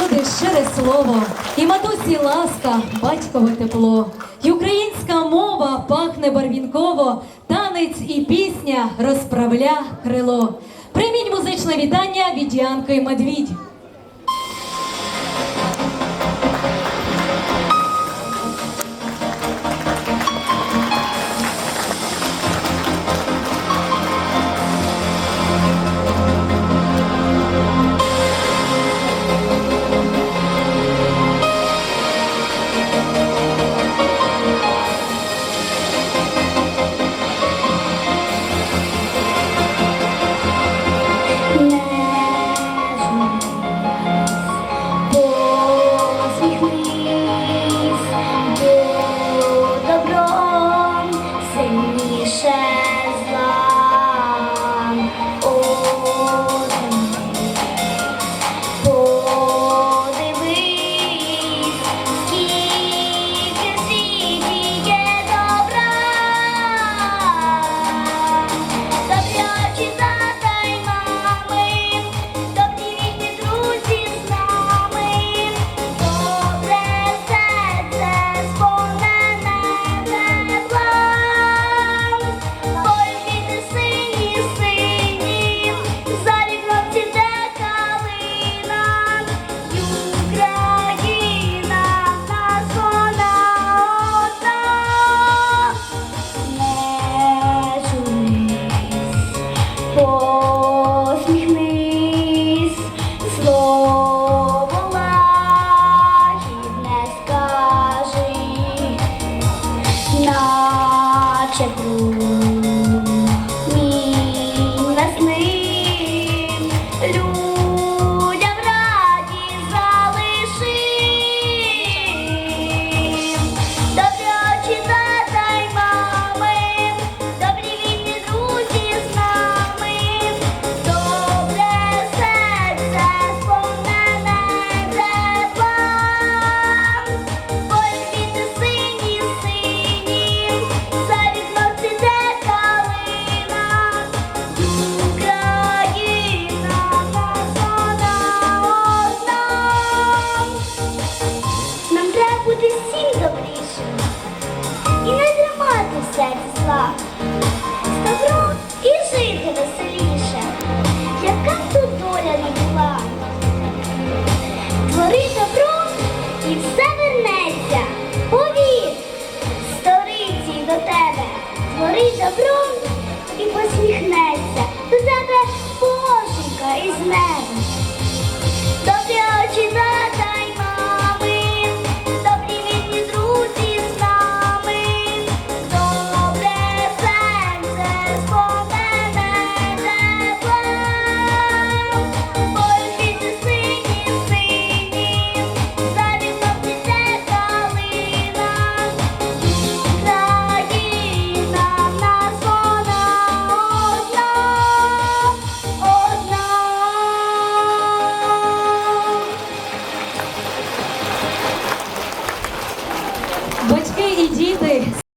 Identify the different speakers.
Speaker 1: всюди щире слово, і матусі ласка, батькове тепло. І українська мова пахне барвінково, танець і пісня розправля крило. Прийміть музичне вітання від Янки Медвідь. said flop. 对。